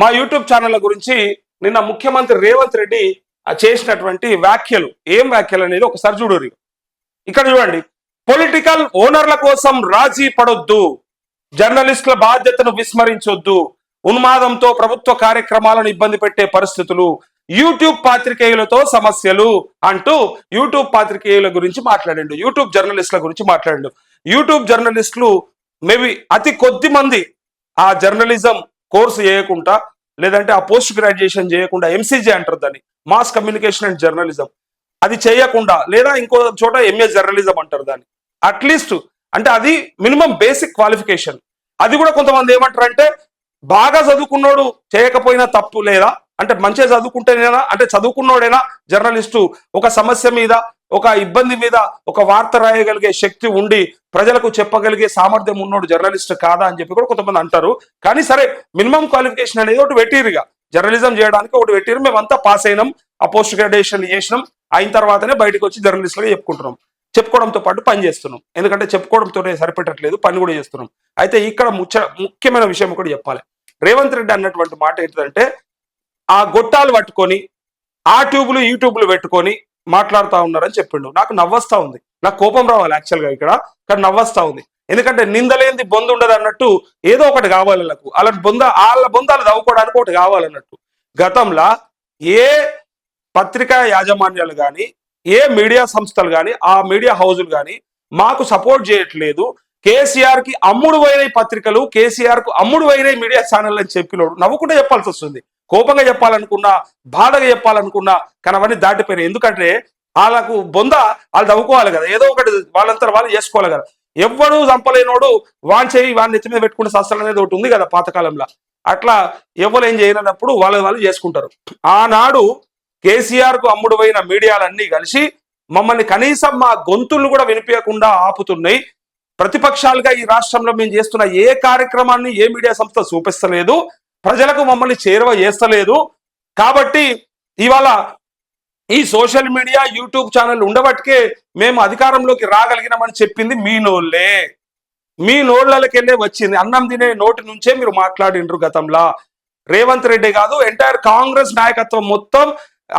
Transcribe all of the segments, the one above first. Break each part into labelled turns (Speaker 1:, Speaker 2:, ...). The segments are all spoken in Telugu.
Speaker 1: మా యూట్యూబ్ ఛానళ్ళ గురించి నిన్న ముఖ్యమంత్రి రేవంత్ రెడ్డి చేసినటువంటి వ్యాఖ్యలు. ఏం వ్యాఖ్యలు అనేది ఒకసారి చూడరు ఇక్కడ చూడండి. పొలిటికల్ ఓనర్ల కోసం రాజీ పడొద్దు. జర్నలిస్టుల బాధ్యతను విస్మరించొద్దు. ఉన్మాదంతో ప్రభుత్వ కార్యక్రమాలను ఇబ్బంది పెట్టే పరిస్థితులు యూట్యూబ్ పాత్రికేయులతో సమస్యలు అంటూ యూట్యూబ్ పాత్రికేయుల గురించి మాట్లాడిండు. యూట్యూబ్ జర్నలిస్టుల గురించి మాట్లాడండు. యూట్యూబ్ జర్నలిస్టులు మేబీ అతి కొద్ది మంది ఆ జర్నలిజం కోర్సు చేయకుండా లేదంటే ఆ పోస్ట్ గ్రాడ్యుయేషన్ చేయకుండా ఎంసీజే అంటారు దాన్ని. మాస్ కమ్యూనికేషన్ అండ్ జర్నలిజం అది చేయకుండా లేదా ఇంకో చోట ఎంఏ జర్నలిజం అంటారు దాన్ని. అట్లీస్ట్ అంటే అది మినిమం బేసిక్ క్వాలిఫికేషన్ అది కూడా కొంతమంది ఏమంటారంటే బాగా చదువుకున్నోడు చేయకపోయినా తప్పు లేదా? అంటే మంచిగా చదువుకుంటేనేనా? అంటే చదువుకున్నోడైనా? జర్నలిస్టు ఒక సమస్య మీద ఒక ఇబ్బంది మీద ఒక వార్త రాయగలిగే శక్తి ఉండి ప్రజలకు చెప్పగలిగే సామర్థ్యం ఉన్నోడు జర్నలిస్ట్ కాదా అని చెప్పి కూడా కొంతమంది అంటారు. కానీ సరే మినిమం క్వాలిఫికేషన్ అనేది ఒకటి పెట్టిరుగా జర్నలిజం చేయడానికి ఒకటి పెట్టిరు మేమంతా పాస్ అయినాం. ఆ పోస్ట్ గ్రాడ్యుయేషన్ చేసినాం. అయిన తర్వాతనే బయటకు వచ్చి జర్నలిస్టులుగా చెప్పుకుంటున్నాం. చెప్పుకోవడంతో పాటు పని చేస్తున్నాం. ఎందుకంటే చెప్పుకోవడంతోనే సరిపెట్టట్లేదు. పని కూడా చేస్తున్నాం. అయితే ఇక్కడ ముచ్చ ముఖ్యమైన విషయం కూడా చెప్పాలి. రేవంత్ రెడ్డి అన్నటువంటి మాట ఏంటంటే ఆ గొట్టాలు పట్టుకొని ఆ ట్యూబ్లు యూట్యూబ్లు పెట్టుకొని మాట్లాడుతూ ఉన్నారని చెప్పిండు. నాకు నవ్వస్తా ఉంది. నాకు కోపం రావాలి యాక్చువల్గా ఇక్కడ. కానీ నవ్వస్తా ఉంది. ఎందుకంటే నిందలేంది బొంద ఉండదు అన్నట్టు ఏదో ఒకటి కావాలి వాళ్ళకు అలాంటి బొంద వాళ్ళ బొందాలు తవ్వుకోవడానికి ఒకటి కావాలన్నట్టు గతంలో ఏ పత్రికా యాజమాన్యాలు కానీ ఏ మీడియా సంస్థలు కానీ ఆ మీడియా హౌజులు కానీ మాకు సపోర్ట్ చేయట్లేదు. కేసీఆర్కి అమ్ముడు పత్రికలు కేసీఆర్కు అమ్ముడు మీడియా ఛానల్ అని చెప్పినోడు. నవ్వుకుంటే చెప్పాల్సి వస్తుంది. కోపంగా చెప్పాలనుకున్నా బాధగా చెప్పాలనుకున్నా కానీ అవన్నీ దాటిపోయినాయి. ఎందుకంటే వాళ్ళకు బొంద వాళ్ళు తవ్వుకోవాలి కదా. ఏదో ఒకటి వాళ్ళంతా వాళ్ళు చేసుకోవాలి కదా. ఎవ్వడు చంపలేనోడు వాన్ చేయి వాడిని నెత్తి మీద పెట్టుకునే శాస్త్రం అనేది ఒకటి ఉంది కదా పాతకాలంలో. అట్లా ఎవరు ఏం చేయనప్పుడు వాళ్ళ వాళ్ళు చేసుకుంటారు. ఆనాడు కేసీఆర్కు అమ్ముడుపోయిన మీడియాలన్నీ కలిసి మమ్మల్ని కనీసం మా గొంతులు కూడా వినిపించకుండా ఆపుతున్నాయి. ప్రతిపక్షాలుగా ఈ రాష్ట్రంలో మేము చేస్తున్న ఏ కార్యక్రమాన్ని ఏ మీడియా సంస్థ చూపిస్తలేదు. ప్రజలకు మమ్మల్ని చేరువ చేస్తలేదు. కాబట్టి ఇవాళ ఈ సోషల్ మీడియా యూట్యూబ్ ఛానల్ ఉండబట్టికే మేము అధికారంలోకి రాగలిగినామని చెప్పింది మీ నోళ్ళే. మీ నోళ్ళకెళ్ళే వచ్చింది. అన్నం తినే నోటి నుంచే మీరు మాట్లాడిండ్రు గతంలో. రేవంత్ రెడ్డి కాదు ఎంటైర్ కాంగ్రెస్ నాయకత్వం మొత్తం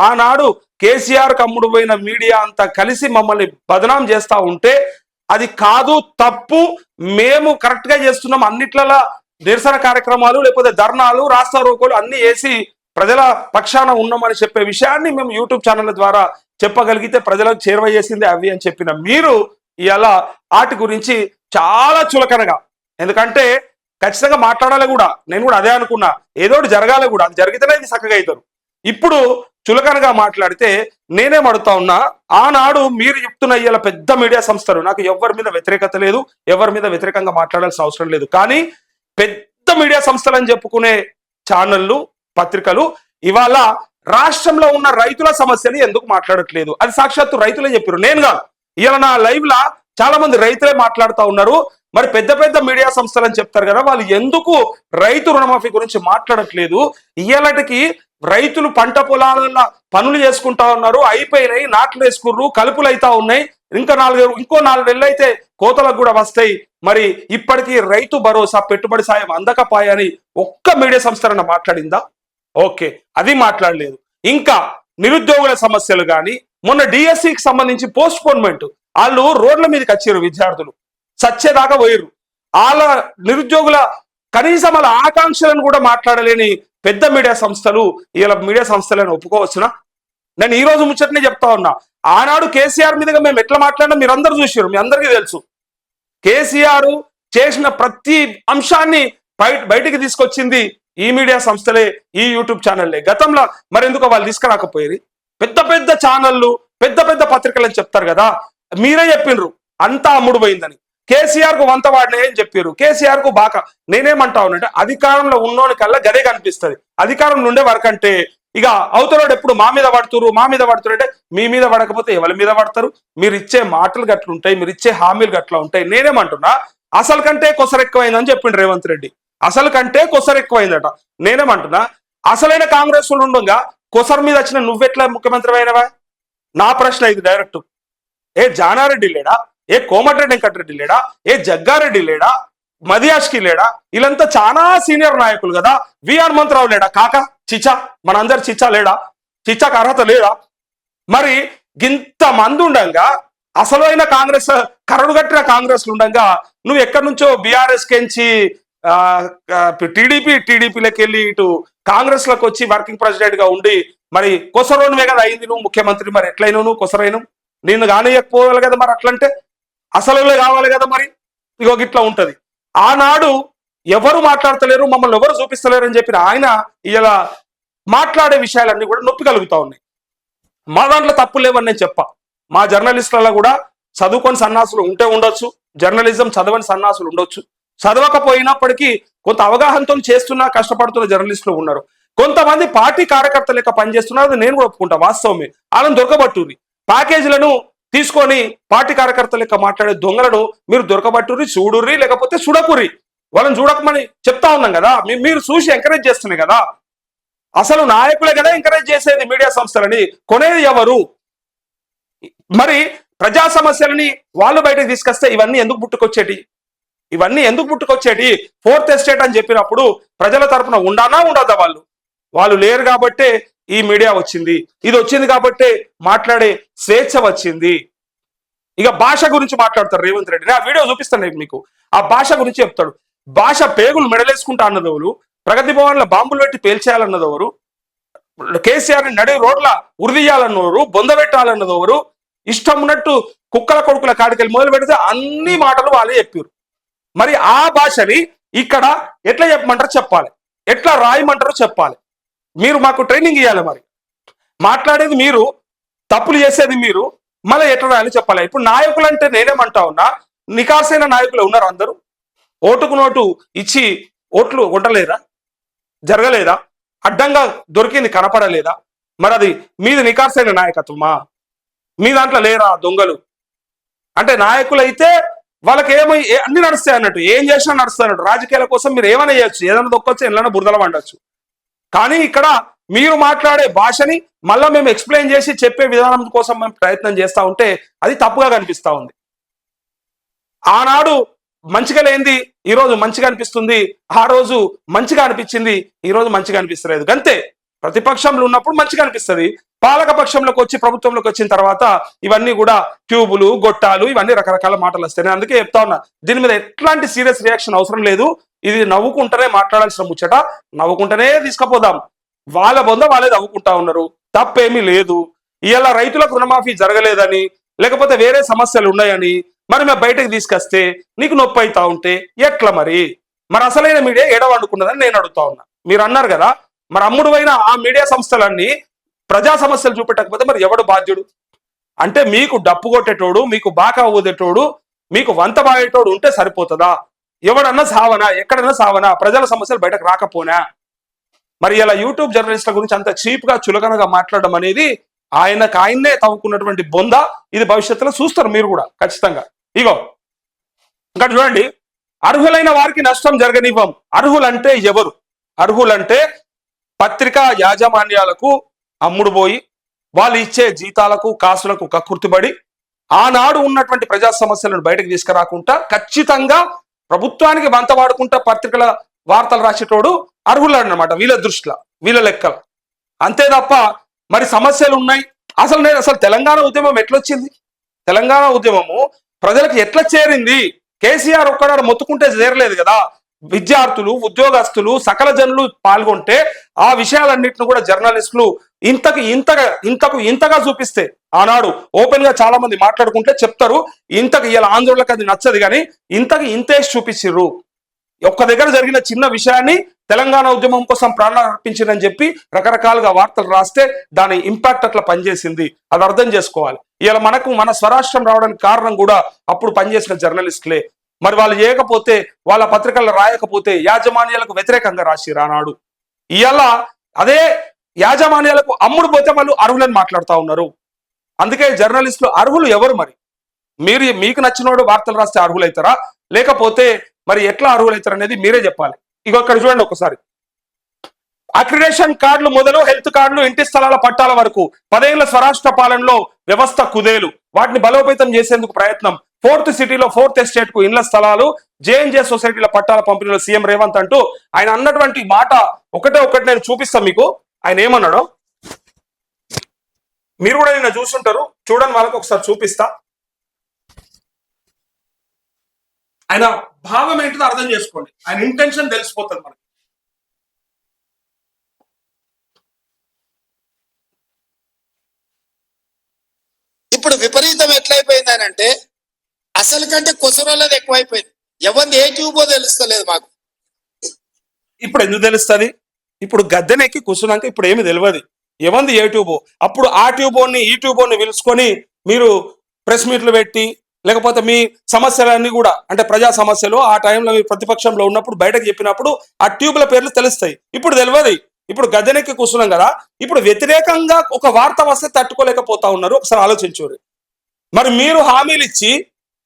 Speaker 1: ఆనాడు కేసీఆర్ కమ్ముడు పోయిన మీడియా అంతా కలిసి మమ్మల్ని బదనాం చేస్తూ ఉంటే అది కాదు తప్పు. మేము కరెక్ట్గా చేస్తున్నాం. అన్నిట్లలో నిరసన కార్యక్రమాలు లేకపోతే ధర్నాలు రాష్ట్ర రోకోలు అన్ని వేసి ప్రజల పక్షాన ఉన్నామని చెప్పే విషయాన్ని మేము యూట్యూబ్ ఛానల్ ద్వారా చెప్పగలిగితే ప్రజలకు చేరువ చేసింది అవి అని చెప్పిన మీరు ఇలా వాటి గురించి చాలా చులకనగా. ఎందుకంటే ఖచ్చితంగా మాట్లాడాలి కూడా. నేను కూడా అదే అనుకున్నా. ఏదో ఒకటి జరగాలి కూడా. అది జరిగితేనే ఇది చక్కగా అవుతారు ఇప్పుడు చులకనగా మాట్లాడితే నేనేం అడుగుతా ఉన్నా. ఆనాడు మీరు చెప్తున్న ఇలా పెద్ద మీడియా సంస్థలు. నాకు ఎవరి మీద వ్యతిరేకత లేదు. ఎవరి మీద వ్యతిరేకంగా మాట్లాడాల్సిన అవసరం లేదు. కానీ పెద్ద మీడియా సంస్థలని చెప్పుకునే ఛానళ్ళు పత్రికలు ఇవాళ రాష్ట్రంలో ఉన్న రైతుల సమస్యని ఎందుకు మాట్లాడట్లేదు? అది సాక్షాత్తు రైతులే చెప్పారు నేను కాదు. ఇవాళ నా లైవ్ లా చాలా మంది రైతులే మాట్లాడుతూ ఉన్నారు. మరి పెద్ద పెద్ద మీడియా సంస్థలు అని చెప్తారు కదా వాళ్ళు ఎందుకు రైతు రుణమాఫీ గురించి మాట్లాడట్లేదు? ఇయ్యాలటికి రైతులు పంట పొలాలలో పనులు చేసుకుంటా ఉన్నారు. అయిపోయినాయి నాట్లు వేసుకుర్రు కలుపులు అవుతా ఉన్నాయి. ఇంకా నాలుగు ఇంకో నాలుగు నెలలు అయితే కోతలకు కూడా వస్తాయి. మరి ఇప్పటికీ రైతు భరోసా పెట్టుబడి సాయం అందకపాయని ఒక్క మీడియా సంస్థలన్న మాట్లాడిందా? ఓకే అది మాట్లాడలేదు. ఇంకా నిరుద్యోగుల సమస్యలు కానీ మొన్న డిఎస్సికి సంబంధించి పోస్ట్ పోన్మెంట్ వాళ్ళు రోడ్ల మీదకి వచ్చారు విద్యార్థులు. సచ్చేదాకా పోయారు వాళ్ళ నిరుద్యోగుల కనీసం వాళ్ళ ఆకాంక్షలను కూడా మాట్లాడలేని పెద్ద మీడియా సంస్థలు ఇలా మీడియా సంస్థలను ఒప్పుకోవచ్చునా? నేను ఈ రోజు ముచ్చటనే చెప్తా ఉన్నా. ఆనాడు కేసీఆర్ మీదుగా మేము ఎట్లా మాట్లాడినా మీరు అందరూ చూసారు మీ అందరికీ తెలుసు. కేసీఆర్ చేసిన ప్రతి అంశాన్ని బయట బయటికి తీసుకొచ్చింది ఈ మీడియా సంస్థలే ఈ యూట్యూబ్ ఛానల్లే. గతంలో మరెందుకు వాళ్ళు తీసుకురాకపోయేది? పెద్ద పెద్ద ఛానళ్ళు పెద్ద పెద్ద పత్రికలు అని చెప్తారు కదా. మీరే చెప్పిండ్రు అంతా అమ్ముడు పోయిందని కేసీఆర్కు వంత వాడినే అని చెప్పారు కేసీఆర్కు బాక నేనేమంటా ఉన్నట్టే అధికారంలో ఉన్నోని కల్లా గదే కనిపిస్తుంది. అధికారంలో ఉండే వరకంటే ఇక అవతలోడు ఎప్పుడు మా మీద పడుతురు మా మీద పడుతురు అంటే మీ మీద పడకపోతే ఎవరి మీద పడతారు? మీరు ఇచ్చే మాటలు గట్ల ఉంటాయి మీరు ఇచ్చే హామీలు గట్ల ఉంటాయి. నేనేమంటున్నా అసలు కంటే కొసరు ఎక్కువైందని చెప్పిండు రేవంత్ రెడ్డి. అసలు కంటే కొసరు ఎక్కువైందట. నేనేమంటున్నా అసలైన కాంగ్రెస్ వాళ్ళు ఉండగా కొసరు మీద వచ్చిన నువ్వెట్లా ముఖ్యమంత్రి అయినవా? నా ప్రశ్న ఇది డైరెక్ట్. ఏ జానారెడ్డి లేడా? ఏ కోమటిరెడ్డి వెంకటరెడ్డి లేడా? ఏ జగ్గారెడ్డి లేడా? మదియాష్కి లేడా? వీళ్ళంతా చాలా సీనియర్ నాయకులు కదా. వి హనుమంతరావు లేడా? కాకా? చిచ్చా అందరు చిచ్చా లేడా? చిచ్చాకు అర్హత లేడా మరి గింత మంది ఉండగా అసలైన కాంగ్రెస్ కరడుగట్టిన కాంగ్రెస్ ఉండంగా నువ్వు ఎక్కడి నుంచో బీఆర్ఎస్ కెంచి టీడీపీ టీడీపీలోకి వెళ్ళి ఇటు కాంగ్రెస్లకు వచ్చి వర్కింగ్ ప్రెసిడెంట్గా ఉండి మరి కొసరోనివే కదా అయింది నువ్వు ముఖ్యమంత్రి మరి ఎట్లయినా నువ్వు కొసరైన నేను కానియకపోవాలి కదా మరి అట్లంటే? అసలు కావాలి కదా మరి? ఇగో గిట్లా ఉంటది. ఆనాడు ఎవరు మాట్లాడతలేరు మమ్మల్ని ఎవరు చూపిస్తలేరు అని చెప్పిన ఆయన ఇలా మాట్లాడే విషయాలన్నీ కూడా నొప్పి కలుగుతూ ఉన్నాయి. మా దాంట్లో తప్పు లేవని నేను చెప్ప. మా జర్నలిస్టులలో కూడా చదువుకొని సన్నాసులు ఉంటే ఉండొచ్చు జర్నలిజం చదవని సన్నాసులు ఉండొచ్చు. చదవకపోయినప్పటికీ కొంత అవగాహనతో చేస్తున్నా కష్టపడుతున్న జర్నలిస్టులు ఉన్నారు. కొంతమంది పార్టీ కార్యకర్త లెక్క పనిచేస్తున్నారు నేను కూడా ఒప్పుకుంటా వాస్తవమే. వాళ్ళని దొరకబట్టుర్రి. ప్యాకేజీలను తీసుకొని పార్టీ కార్యకర్త లెక్క మాట్లాడే దొంగలను మీరు దొరకబట్టుర్రి చూడుర్రి లేకపోతే చూడకుర్రి. వాళ్ళని చూడకమని చెప్తా ఉన్నాం కదా. మీరు చూసి ఎంకరేజ్ చేస్తున్నాయి కదా. అసలు నాయకులే కదా ఎంకరేజ్ చేసేది మీడియా సంస్థలని కొనేది ఎవరు? మరి ప్రజా సమస్యలని వాళ్ళు బయటకు తీసుకొస్తే ఇవన్నీ ఎందుకు పుట్టుకొచ్చేటి? ఇవన్నీ ఎందుకు పుట్టుకొచ్చేటి? ఫోర్త్ ఎస్టేట్ అని చెప్పినప్పుడు ప్రజల తరపున ఉండానా ఉండదా వాళ్ళు? వాళ్ళు లేరు కాబట్టే ఈ మీడియా వచ్చింది. ఇది వచ్చింది కాబట్టే మాట్లాడే స్వేచ్ఛ వచ్చింది. ఇక భాష గురించి మాట్లాడతారు రేవంత్ రెడ్డి. నేను ఆ వీడియో చూపిస్తాను మీకు. ఆ భాష గురించి చెప్తాడు. భాష పేగులు మెడలేసుకుంటా అన్నదవరు ప్రగతి భవన్ల బాంబులు పెట్టి పేల్చేయాలన్నదవరు కేసీఆర్ని నడి రోడ్ల ఉరిదీయాలన్నవారు బొందబెట్టాలన్నది ఎవరు ఇష్టం ఉన్నట్టు కుక్కల కొడుకుల కాడికెళ్ళి మొదలు పెడితే అన్ని మాటలు వాళ్ళే చెప్పారు మరి ఆ భాషని ఇక్కడ ఎట్లా చెప్పమంటారో చెప్పాలి. ఎట్లా రాయమంటారో చెప్పాలి. మీరు మాకు ట్రైనింగ్ ఇవ్వాలి మరి. మాట్లాడేది మీరు తప్పులు చేసేది మీరు మళ్ళీ ఎట్లా రాయాలి చెప్పాలి. ఇప్పుడు నాయకులు అంటే నేనేమంటా ఉన్నా నికాసైన నాయకులు ఉన్నారు అందరూ. ఓటుకు నోటు ఇచ్చి ఓట్లు ఉండలేదా జరగలేదా? అడ్డంగా దొరికింది కనపడలేదా? మరి అది మీది నికాసైన నాయకత్వమా? మీ దాంట్లో లేరా దొంగలు? అంటే నాయకులు అయితే వాళ్ళకి ఏమో అన్ని నడుస్తాయి అన్నట్టు. ఏం చేసినా నడుస్తాయి అన్నట్టు. రాజకీయాల కోసం మీరు ఏమైనా చేయొచ్చు. ఏదైనా దొక్కొచ్చు ఎట్లైనా బురదల పండొచ్చు కానీ ఇక్కడ మీరు మాట్లాడే భాషని మళ్ళీ మేము ఎక్స్ప్లెయిన్ చేసి చెప్పే విధానం కోసం మేము ప్రయత్నం చేస్తా ఉంటే అది తప్పుగా కనిపిస్తూ ఉంది. ఆనాడు మంచిగా లేనిది ఈ రోజు మంచిగా అనిపిస్తుంది ఆ రోజు మంచిగా అనిపించింది ఈ రోజు మంచిగా అనిపిస్తలేదు. అంతే ప్రతిపక్షంలో ఉన్నప్పుడు మంచిగా అనిపిస్తుంది. పాలక పక్షంలోకి వచ్చి ప్రభుత్వంలోకి వచ్చిన తర్వాత ఇవన్నీ కూడా ట్యూబులు గొట్టాలు ఇవన్నీ రకరకాల మాటలు వస్తాయి. అందుకే చెప్తా ఉన్నా దీని మీద ఎట్లాంటి సీరియస్ రియాక్షన్ అవసరం లేదు. ఇది నవ్వుకుంటేనే మాట్లాడాల్సిన ముచ్చట. నవ్వుకుంటేనే తీసుకుపోదాం. వాళ్ళ బొంద వాళ్ళే నవ్వుకుంటా ఉన్నారు. తప్పేమీ లేదు. ఇలా రైతులకు రుణమాఫీ జరగలేదని లేకపోతే వేరే సమస్యలు ఉన్నాయని మరి మేము బయటకు తీసుకొస్తే నీకు నొప్పి అవుతా ఉంటే ఎట్లా మరి? మరి అసలైన మీడియా ఏడవండుకున్నదని నేను అడుగుతా ఉన్నా. మీరు అన్నారు కదా మరి అమ్ముడు ఆ మీడియా సంస్థలన్నీ ప్రజా సమస్యలు చూపెట్టకపోతే మరి ఎవడు బాధ్యుడు? అంటే మీకు డప్పు కొట్టేటోడు మీకు బాకా ఊదేటోడు మీకు వంత బాగేటోడు ఉంటే సరిపోతుందా? ఎవడన్నా సావనా? ఎక్కడన్నా సావనా? ప్రజల సమస్యలు బయటకు రాకపోనా? మరి ఇలా యూట్యూబ్ జర్నలిస్టుల గురించి అంత చీప్గా చులకనగా మాట్లాడడం అనేది ఆయనకు ఆయన్నే తవ్వుకున్నటువంటి బొంద ఇది భవిష్యత్తులో చూస్తారు మీరు కూడా ఖచ్చితంగా. ఇగో ఇక్కడ చూడండి అర్హులైన వారికి నష్టం జరగనివ్వం. అర్హులంటే ఎవరు? అర్హులంటే పత్రికా యాజమాన్యాలకు అమ్ముడు పోయి వాళ్ళు ఇచ్చే జీతాలకు కాసులకు కక్కుర్తిబడి ఆనాడు ఉన్నటువంటి ప్రజా సమస్యలను బయటకు తీసుకురాకుండా ఖచ్చితంగా ప్రభుత్వానికి వంత వాడుకుంటా పత్రికల వార్తలు రాసేటోడు అర్హులాడు అనమాట వీళ్ళ దృష్టిలో వీళ్ళ లెక్కల. అంతే తప్ప మరి సమస్యలు ఉన్నాయి. అసలు నేను అసలు తెలంగాణ ఉద్యమం ఎట్లొచ్చింది? తెలంగాణ ఉద్యమము ప్రజలకు ఎట్లా చేరింది? కేసీఆర్ ఒక్కడాడు మొత్తుకుంటే చేరలేదు కదా? విద్యార్థులు ఉద్యోగస్తులు సకల జనులు పాల్గొంటే ఆ విషయాలన్నింటిని కూడా జర్నలిస్టులు ఇంతకు ఇంతగా ఇంతకు ఇంతగా చూపిస్తే ఆనాడు ఓపెన్గా చాలా మంది మాట్లాడుకుంటే చెప్తారు ఇంతకు ఇలా ఆందోళనకు అది నచ్చదు కానీ ఇంతకు ఇంతే చూపించిర్రు. ఒక్క దగ్గర జరిగిన చిన్న విషయాన్ని తెలంగాణ ఉద్యమం కోసం ప్రాణాలు అర్పించిందని చెప్పి రకరకాలుగా వార్తలు రాస్తే దాని ఇంపాక్ట్ అట్లా పనిచేసింది. అది అర్థం చేసుకోవాలి. ఇలా మనకు మన స్వరాష్ట్రం రావడానికి కారణం కూడా అప్పుడు పనిచేసిన జర్నలిస్టులే. మరి వాళ్ళు చేయకపోతే వాళ్ళ పత్రికలు రాయకపోతే యాజమాన్యాలకు వ్యతిరేకంగా రాసి రానాడు. ఇవాళ అదే యాజమాన్యాలకు అమ్ముడు పోతే వాళ్ళు అర్హులని మాట్లాడుతూ ఉన్నారు. అందుకే జర్నలిస్టులు అర్హులు ఎవరు మరి? మీరు మీకు నచ్చినోడు వార్తలు రాస్తే అర్హులైతారా? లేకపోతే మరి ఎట్లా అర్హులైతారు అనేది మీరే చెప్పాలి. ఇగో ఇక్కడ చూడండి ఒకసారి. అక్రిడేషన్ కార్డులు మొదలు హెల్త్ కార్డులు ఇంటి స్థలాల పట్టాల వరకు పదేళ్ళ స్వరాష్ట్ర పాలనలో వ్యవస్థ కుదేలు. వాటిని బలోపేతం చేసేందుకు ప్రయత్నం. ఫోర్త్ సిటీలో ఫోర్త్ ఎస్టేట్కు ఇళ్ళ స్థలాలు జేఎన్జే సొసైటీల పట్టాల పంపిణీలో సీఎం రేవంత్ అంటూ ఆయన అన్నటువంటి మాట ఒకటే ఒకటి నేను చూపిస్తాను మీకు. ఆయన ఏమన్నాడో? మీరు కూడా నిన్న చూస్తుంటారు చూడండి వాళ్ళకి ఒకసారి చూపిస్తా. ఆయన భావం ఏంటిదో అర్థం చేసుకోండి. ఆయన ఇంటెన్షన్ తెలిసిపోతుంది మనకి.
Speaker 2: ఇప్పుడు విపరీతం ఎట్లయిపోయిందనంటే అసలు కంటే కొసరోళ్ళది ఎక్కువైపోయింది. ఎవరిది ఏ ట్యూబో తెలుస్తలేదు మాకు.
Speaker 1: ఇప్పుడు ఎందుకు తెలుస్తుంది? ఇప్పుడు గద్దెనెక్కి కూర్చున్నాక ఇప్పుడు ఏమి తెలియదు. ఎవంది ఏ ట్యూబో? అప్పుడు ఆ ట్యూబోని ఈ ట్యూబోని పిలుచుకొని మీరు ప్రెస్ మీట్లు పెట్టి లేకపోతే మీ సమస్యలన్నీ కూడా అంటే ప్రజా సమస్యలు ఆ టైంలో మీరు ప్రతిపక్షంలో ఉన్నప్పుడు బయటకు చెప్పినప్పుడు ఆ ట్యూబ్ల పేర్లు తెలుస్తాయి. ఇప్పుడు తెలియదు. ఇప్పుడు గద్దెనెక్కి కూర్చున్నాం కదా. ఇప్పుడు వ్యతిరేకంగా ఒక వార్త వస్తే తట్టుకోలేకపోతా ఉన్నారు. ఒకసారి ఆలోచించుకోరు మరి మీరు హామీలు ఇచ్చి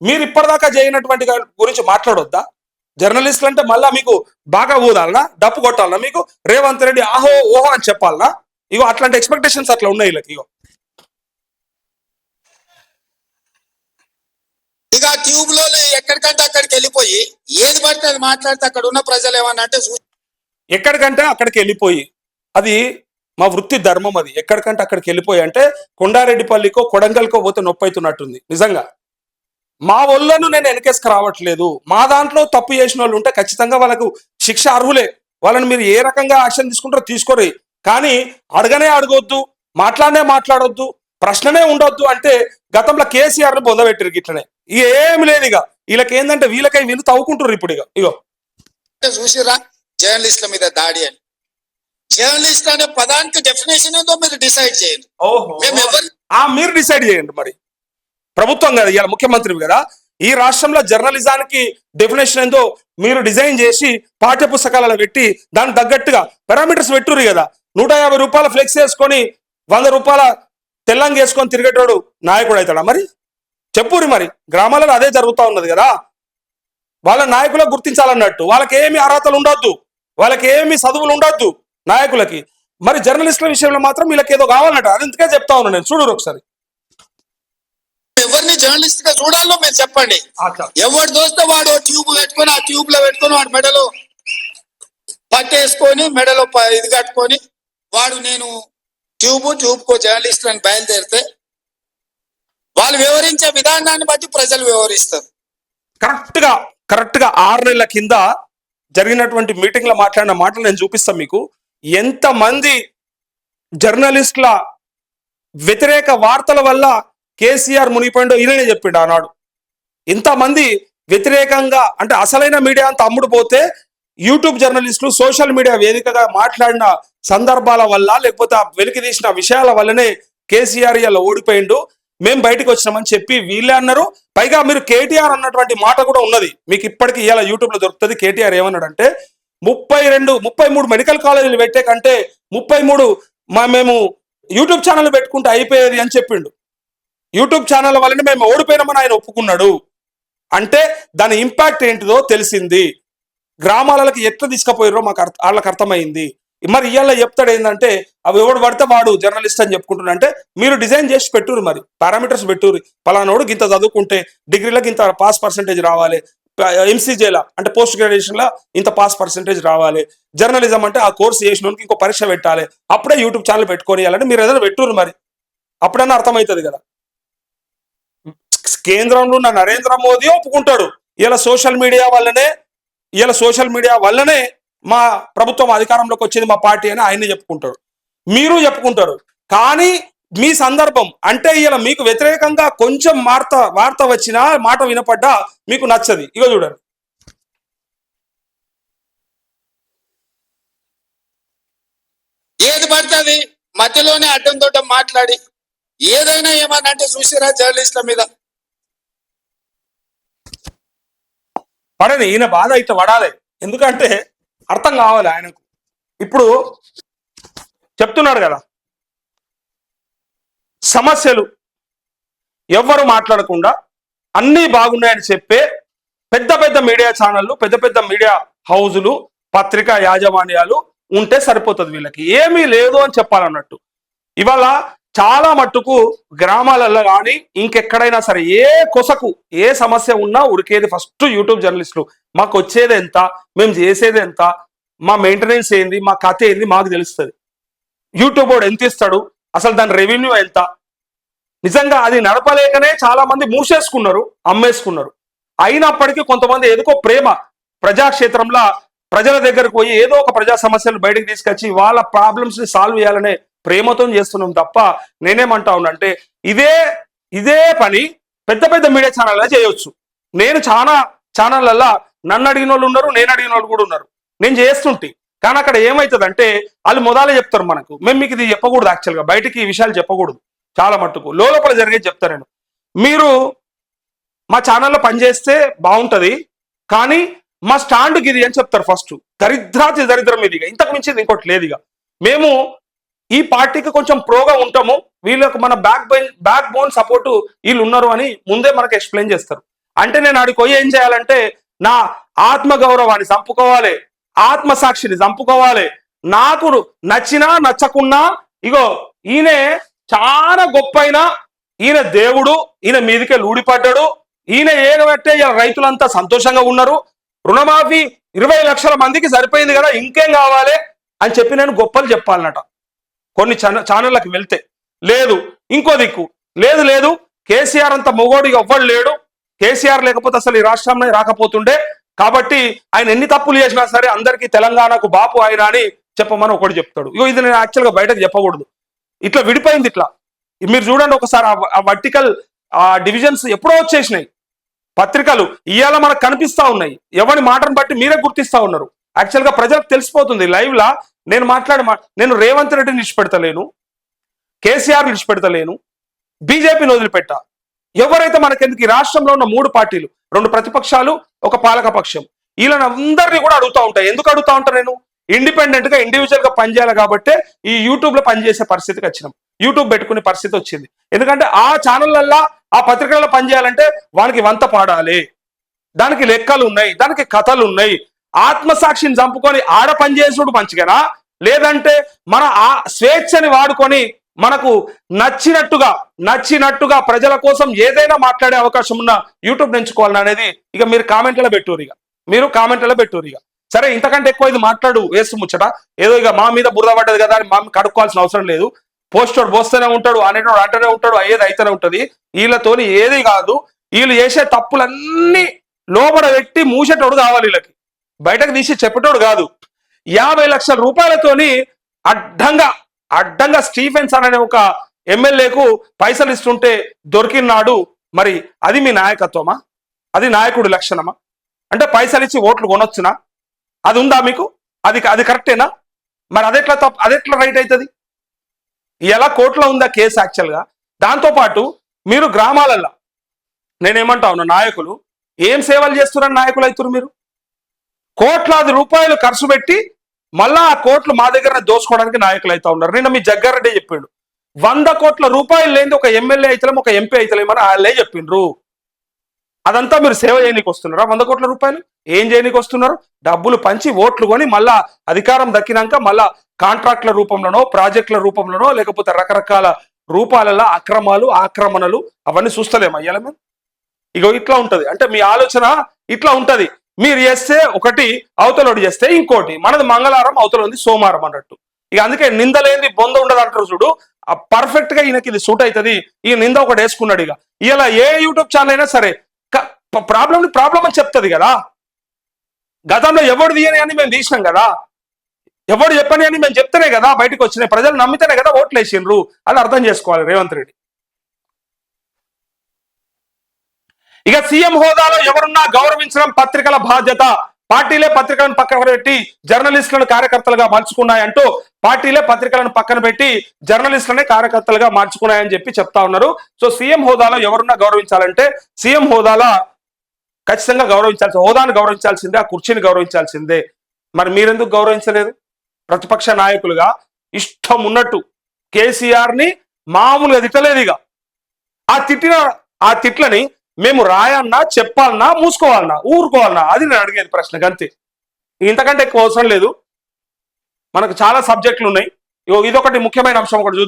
Speaker 1: మీరు ఇప్పటిదాకా చేయనటువంటి గురించి మాట్లాడొద్దా? జర్నలిస్టులు అంటే మళ్ళా మీకు బాగా ఊదాలనా? డప్పు కొట్టాలనా మీకు? రేవంత్ రెడ్డి ఆహో ఓహో అని చెప్పాలనా? ఇగో అట్లాంటి ఎక్స్పెక్టేషన్స్ అట్లా ఉన్నాయి వీళ్ళకి ఇగో
Speaker 2: ఇక ఆ ట్యూబ్లో ఎక్కడికంటే అక్కడికి వెళ్ళిపోయి ఏది పడితే అది మాట్లాడితే అక్కడ ఉన్న ప్రజలు ఏమన్నా అంటే చూ-
Speaker 1: ఎక్కడికంటే అక్కడికి వెళ్ళిపోయి. అది మా వృత్తి ధర్మం అది. ఎక్కడికంటే అక్కడికి వెళ్ళిపోయి అంటే కొండారెడ్డిపల్లికో కొడంగల్కో పోతే నొప్పి అవుతున్నట్టుంది నిజంగా. మా ఒళ్ళను నేను వెనకేసుకు రావట్లేదు. మా దాంట్లో తప్పు చేసిన వాళ్ళు ఉంటే ఖచ్చితంగా వాళ్ళకు శిక్ష అర్హులే. వాళ్ళని మీరు ఏ రకంగా యాక్షన్ తీసుకుంటారో తీసుకోరు. కానీ అడగనే అడగొద్దు మాట్లాడనే మాట్లాడొద్దు ప్రశ్ననే ఉండొద్దు అంటే గతంలో కేసీఆర్ను బొందబెట్టారు ఇట్లనే. ఏమి లేదు ఇక. వీళ్ళకి ఏంటంటే వీళ్ళకై వీళ్ళు తవ్వుకుంటారు ఇప్పుడు ఇక ఇగో.
Speaker 2: చూసిరా జర్నలిస్టుల మీద దాడి అని. జర్నలిస్ట్ అనే పదానికి డెఫినేషన్ ఏందో మీరు డిసైడ్ చేయండి.
Speaker 1: మీరు డిసైడ్ చేయండి మరి. ప్రభుత్వం కదా ఇవాళ ముఖ్యమంత్రి కదా. ఈ రాష్ట్రంలో జర్నలిజానికి డెఫినేషన్ ఏందో మీరు డిజైన్ చేసి పాఠ్య పుస్తకాలలో పెట్టి దానికి తగ్గట్టుగా పారామీటర్స్ పెట్టుర్రు కదా. నూట యాభై రూపాయల ఫ్లెక్స్ వేసుకొని వంద రూపాయల తెల్లంగా వేసుకొని తిరిగేటోడు నాయకుడు అవుతాడా మరి? చెప్పురి మరి. గ్రామాలలో అదే జరుగుతూ ఉన్నది కదా. వాళ్ళ నాయకులకు గుర్తించాలన్నట్టు. వాళ్ళకి ఏమి అర్హతలు ఉండొద్దు. వాళ్ళకి ఏమి చదువులు ఉండొద్దు నాయకులకి. మరి జర్నలిస్టుల విషయంలో మాత్రం వీళ్ళకి ఏదో కావాలన్నట్టు. అది ఇంతకే చెప్తా ఉన్నాను నేను. చూడరు ఒకసారి.
Speaker 2: ఎవరిని జర్నలిస్ట్గా చూడాలో మీరు చెప్పండి. ఎవడు దోస్తే వాడు ట్యూబ్ పెట్టుకొని ఆ ట్యూబ్లో పెట్టుకొని వాడు మెడలో పట్టేసుకొని మెడలో ఇది కట్టుకొని వాడు నేను ట్యూబ్ ట్యూబ్ కో జర్నలిస్ట్ అని బయలుదేరితే వాళ్ళు వివరించే విధానాన్ని బట్టి ప్రజలు వివరిస్తారు.
Speaker 1: కరెక్ట్గా కరెక్ట్గా ఆరు నెలల కింద జరిగినటువంటి మీటింగ్లో మాట్లాడిన మాటలు నేను చూపిస్తాను మీకు. ఎంత మంది జర్నలిస్టుల వ్యతిరేక వార్తల వల్ల కేసీఆర్ మునిగిపోయిండో ఈయననే చెప్పిండు ఆనాడు. ఇంతమంది వ్యతిరేకంగా అంటే అసలైన మీడియా అంతా అమ్ముడు పోతే యూట్యూబ్ జర్నలిస్టులు సోషల్ మీడియా వేదికగా మాట్లాడిన సందర్భాల వల్ల లేకపోతే ఆ వెలికి తీసిన విషయాల వల్లనే కేసీఆర్ ఇలా ఓడిపోయిండు. మేము బయటకు వచ్చినామని చెప్పి వీళ్ళే అన్నారు. పైగా మీరు కేటీఆర్ అన్నటువంటి మాట కూడా ఉన్నది. మీకు ఇప్పటికీ ఇలా యూట్యూబ్లో దొరుకుతుంది కేటీఆర్ ఏమన్నాడంటే ముప్పై రెండు ముప్పై మూడు మెడికల్ కాలేజీలు పెట్టే కంటే ముప్పై మూడు మా మేము యూట్యూబ్ ఛానల్ పెట్టుకుంటే అయిపోయేది అని చెప్పిండు. యూట్యూబ్ ఛానల్ వల్లనే మేము ఓడిపోయినామని ఆయన ఒప్పుకున్నాడు. అంటే దాని ఇంపాక్ట్ ఏంటిదో తెలిసింది. గ్రామాలకి ఎట్లా తీసుకుపోయారో మాకు అర్థ వాళ్ళకి అర్థమైంది. మరి ఇవాళ చెప్తాడు ఏంటంటే అవి ఎవడు పడితే వాడు జర్నలిస్ట్ అని చెప్పుకుంటున్నా. అంటే మీరు డిజైన్ చేసి పెట్టురు మరి పారామీటర్స్ పెట్టురు పలానోడు గింత చదువుకుంటే డిగ్రీలకు ఇంత పాస్ పర్సంటేజ్ రావాలి ఎంసీజేలా అంటే పోస్ట్ గ్రాడ్యుయేషన్లో ఇంత పాస్ పర్సంటేజ్ రావాలి. జర్నలిజం అంటే ఆ కోర్స్ చేసిన ఇంకో పరీక్ష పెట్టాలి అప్పుడే యూట్యూబ్ ఛానల్ పెట్టుకొని మీరు ఏదైనా పెట్టురు మరి. అప్పుడన్నా అర్థమవుతుంది కదా. కేంద్రంలో ఉన్న నరేంద్ర మోదీ ఒప్పుకుంటాడు. ఇలా సోషల్ మీడియా వల్లనే ఇలా సోషల్ మీడియా వల్లనే మా ప్రభుత్వం అధికారంలోకి వచ్చింది మా పార్టీ అని ఆయన్ని చెప్పుకుంటాడు. మీరు చెప్పుకుంటారు. కానీ మీ సందర్భం అంటే ఇలా మీకు వ్యతిరేకంగా కొంచెం వార్త వార్త వచ్చినా మాట వినపడ్డా మీకు నచ్చది. ఇగో చూడండి.
Speaker 2: ఏది పడితే అది మధ్యలోనే అడ్డం తోటం మాట్లాడి. ఏదైనా ఏమన్నా అంటే చూసిరా జర్నలిస్టుల మీద.
Speaker 1: పడని ఈయన బాధ అయితే పడాలి. ఎందుకంటే అర్థం కావాలి ఆయనకు. ఇప్పుడు చెప్తున్నాడు కదా సమస్యలు ఎవ్వరు మాట్లాడకుండా అన్నీ బాగున్నాయని చెప్పే పెద్ద పెద్ద మీడియా ఛానళ్ళు పెద్ద పెద్ద మీడియా హౌజులు పత్రికా యాజమాన్యాలు ఉంటే సరిపోతుంది వీళ్ళకి. ఏమీ లేదు అని చెప్పాలన్నట్టు. ఇవాళ చాలా మట్టుకు గ్రామాలలో కానీ ఇంకెక్కడైనా సరే ఏ కొసకు ఏ సమస్య ఉన్నా ఉరికేది ఫస్ట్ యూట్యూబ్ జర్నలిస్టులు మాకు వచ్చేది ఎంత? మేము చేసేది ఎంత? మా మెయింటెనెన్స్ ఏంది? మా కథ ఏంది? మాకు తెలుస్తుంది. యూట్యూబ్ వాడు ఎంత ఇస్తాడు? అసలు దాని రెవెన్యూ ఎంత? నిజంగా అది నడపలేకనే చాలా మంది మూసేసుకున్నారు అమ్మేసుకున్నారు. అయినప్పటికీ కొంతమంది ఏదో ప్రేమ ప్రజాక్షేత్రంలో ప్రజల దగ్గరకు పోయి ఏదో ఒక ప్రజా సమస్యలు బయటకు తీసుకొచ్చి వాళ్ళ ప్రాబ్లమ్స్ని సాల్వ్ చేయాలనే ప్రేమతో చేస్తున్నాం తప్ప నేనేమంటా ఉన్నంటే ఇదే ఇదే పని పెద్ద పెద్ద మీడియా ఛానల్లో చేయొచ్చు. నేను చాలా ఛానళ్ళల్లో నన్ను అడిగిన వాళ్ళు ఉన్నారు నేను అడిగిన వాళ్ళు కూడా ఉన్నారు. నేను చేస్తుంటే. కానీ అక్కడ ఏమవుతుందంటే వాళ్ళు మొదలే చెప్తారు మనకు. మేము మీకు ఇది చెప్పకూడదు యాక్చువల్గా బయటికి ఈ విషయాలు చెప్పకూడదు. చాలా మట్టుకు. లోపల జరిగేది చెప్తా నేను. మీరు మా ఛానల్లో పనిచేస్తే బాగుంటుంది. కానీ మా స్టాండ్కి ఇది అని చెప్తారు ఫస్ట్. దరిద్రాతి దరిద్రం ఇది. ఇక ఇంతకు మించింది ఇంకోటి లేదు ఇక. మేము ఈ పార్టీకి కొంచెం ప్రోగా ఉంటాము వీళ్ళకు మన backbone backbone support వీళ్ళు ఉన్నారు అని ముందే మనకు ఎక్స్ప్లెయిన్ చేస్తారు. అంటే నేను ఆడికి పోయి ఏం చేయాలంటే నా ఆత్మ గౌరవాన్ని చంపుకోవాలి ఆత్మ సాక్షిని చంపుకోవాలి నాకు నచ్చినా నచ్చకున్నా ఇగో ఈయనే చాలా గొప్పైన ఈయన దేవుడు ఈయన మీదికే లూడిపడ్డాడు ఈయన ఏగబట్టే రైతులంతా సంతోషంగా ఉన్నారు. రుణమాఫీ ఇరవై లక్షల మందికి సరిపోయింది కదా ఇంకేం కావాలి అని చెప్పి నేను గొప్పలు చెప్పాలన్నట కొన్ని ఛానళ్ళకి వెళ్తే. లేదు ఇంకో దిక్కు. లేదు లేదు కేసీఆర్ అంత మొగోడు ఎవ్వడు లేడు. కేసీఆర్ లేకపోతే అసలు ఈ రాష్ట్రంలో రాకపోతుండే. కాబట్టి ఆయన ఎన్ని తప్పులు చేసినా సరే అందరికీ తెలంగాణకు బాపు ఆయన అని చెప్పమని ఒకటి చెప్తాడు. ఇగో ఇది నేను యాక్చువల్గా బయటకు చెప్పకూడదు. ఇట్లా విడిపోయింది ఇట్లా. మీరు చూడండి ఒకసారి ఆ- వర్టికల్ ఆ డివిజన్స్ ఎప్పుడో వచ్చేసినాయి. పత్రికలు ఇవాళ మనకు కనిపిస్తా ఉన్నాయి. ఎవరి మాటను బట్టి మీరే గుర్తిస్తా ఉన్నారు. యాక్చువల్గా ప్రజలకు తెలిసిపోతుంది. లైవ్లా నేను మాట్లాడే మా- నేను రేవంత్ రెడ్డిని విడిచిపెడతలేను కేసీఆర్ విడిచిపెడతలేను బీజేపీని వదిలిపెట్టా. ఎవరైతే మనకెందుకు ఈ రాష్ట్రంలో ఉన్న మూడు పార్టీలు రెండు ప్రతిపక్షాలు ఒక పాలక పక్షం వీళ్ళని అందరినీ కూడా అడుగుతా ఉంటాయి ఎందుకు అడుగుతా ఉంటా నేను? ఇండిపెండెంట్గా ఇండివిజువల్గా పనిచేయాలి కాబట్టి ఈ యూట్యూబ్లో పనిచేసే పరిస్థితికి వచ్చినాం. యూట్యూబ్ పెట్టుకునే పరిస్థితి వచ్చింది. ఎందుకంటే ఆ ఛానళ్ళల్లో ఆ పత్రికలలో పనిచేయాలంటే వానికి వంత పాడాలి. దానికి లెక్కలు ఉన్నాయి దానికి కథలు ఉన్నాయి. ఆత్మసాక్షిని చంపుకొని ఆడ పనిచేసుడు మంచిగానా? లేదంటే మన ఆ స్వేచ్ఛని వాడుకొని మనకు నచ్చినట్టుగా నచ్చినట్టుగా ప్రజల కోసం ఏదైనా మాట్లాడే అవకాశం ఉన్న యూట్యూబ్ ఎంచుకోవాలని అనేది ఇక మీరు కామెంట్లలో పెట్టురు ఇక. మీరు కామెంట్లలో పెట్టురు ఇక. సరే ఇంతకంటే ఎక్కువ ఇది మాట్లాడు వేసు ముచ్చట. ఏదో ఇక మా మీద బురద పడ్డది కదా అని మా కడుక్కోవాల్సిన అవసరం లేదు. పోస్టోడు పోస్తూనే ఉంటాడు అనేటోడు అంటూనే ఉంటాడు అయ్యేది అయితేనే ఉంటది. వీళ్ళతోని ఏది కాదు. వీళ్ళు చేసే తప్పులన్నీ లోపల పెట్టి మూసేటోడు కావాలి వీళ్ళకి. బయటకు తీసి చెప్పేటోడు కాదు. యాభై లక్షల రూపాయలతోని అడ్డంగా అడ్డంగా స్టీఫెన్స్ అనే ఒక ఎమ్మెల్యేకు పైసలు ఇస్తుంటే దొరికినాడు మరి అది మీ నాయకత్వమా? అది నాయకుడి లక్షణమా? అంటే పైసలు ఇచ్చి ఓట్లు కొనొచ్చునా? అది ఉందా మీకు? అది అది కరెక్టేనా? మరి అదెట్లా తప్ప అదెట్లా రైట్ అవుతుంది? ఎలా కోర్టులో ఉందా కేసు యాక్చువల్గా దాంతోపాటు మీరు గ్రామాలల్లో నేనేమంటా ఉన్నా నాయకులు ఏం సేవలు చేస్తున్నారు నాయకులు అవుతున్నారు మీరు? కోట్లాది రూపాయలు ఖర్చు పెట్టి మళ్ళా ఆ కోట్లు మా దగ్గర దోసుకోవడానికి నాయకులు అవుతా ఉన్నారు. నిన్న మీ జగ్గారెడ్డి చెప్పిండు. వంద కోట్ల రూపాయలు లేని ఒక ఎమ్మెల్యే అయితలేం ఒక ఎంపీ అయితలేమని వాళ్ళే చెప్పిండ్రు అదంతా మీరు సేవ చేయనీకి వస్తున్నారా? వంద కోట్ల రూపాయలు? ఏం చేయనీకి వస్తున్నారు? డబ్బులు పంచి ఓట్లు కొని మళ్ళా అధికారం దక్కినాక మళ్ళా కాంట్రాక్ట్ల రూపంలోనో ప్రాజెక్టుల రూపంలోనో లేకపోతే రకరకాల రూపాలలో అక్రమాలు ఆక్రమణలు అవన్నీ చూస్తలేము అయ్యాల ఇగో ఇట్లా ఉంటుంది. అంటే మీ ఆలోచన ఇట్లా ఉంటుంది. మీరు చేస్తే ఒకటి అవతలోడు చేస్తే ఇంకోటి. మనది మంగళవారం అవతల ఉంది సోమవారం అన్నట్టు. ఇక అందుకే నిందలేంది బొంద ఉండదు అంటారు చూడు. పర్ఫెక్ట్గా ఈయనకి ఇది సూట్ అవుతుంది. ఈ నింద ఒకటి వేసుకున్నాడు ఇక. ఇలా ఏ యూట్యూబ్ ఛానల్ అయినా సరే ప్రాబ్లం ప్రాబ్లం అని చెప్తుంది కదా. గతంలో ఎవడు తీయని అని మేము తీసినాం కదా. ఎవడు చెప్పని అని మేము చెప్తేనే కదా బయటకు వచ్చినాయి. ప్రజలు నమ్మితేనే కదా ఓట్లు వేసిండ్రు అది అర్థం చేసుకోవాలి రేవంత్ రెడ్డి. ఇక సీఎం హోదాలో ఎవరున్నా గౌరవించడం పత్రికల బాధ్యత. పార్టీలే పత్రికలను పక్కన పెట్టి జర్నలిస్టులను కార్యకర్తలుగా మార్చుకున్నాయంటూ పార్టీలే పత్రికలను పక్కన పెట్టి జర్నలిస్టులనే కార్యకర్తలుగా మార్చుకున్నాయని చెప్పి చెప్తా ఉన్నారు. సో సీఎం హోదాలో ఎవరున్నా గౌరవించాలంటే సీఎం హోదాలో ఖచ్చితంగా గౌరవించాల్సి హోదాను గౌరవించాల్సిందే ఆ కుర్చీని గౌరవించాల్సిందే. మరి మీరెందుకు గౌరవించలేదు? ప్రతిపక్ష నాయకులుగా ఇష్టం ఉన్నట్టు కేసీఆర్ని మామూలుగా తిట్టలేదు ఇక. ఆ తిట్టిన ఆ తిట్లని మేము రాయన్నా చెప్పాలన్నా మూసుకోవాలన్నా ఊరుకోవాలన్నా అది నేను అడిగేది ప్రశ్న అంతే. ఇంతకంటే ఎక్కువ అవసరం లేదు. మనకు చాలా సబ్జెక్టులు ఉన్నాయి. ఇగో ఇదొకటి ముఖ్యమైన అంశం ఒకటి చూద్దాం.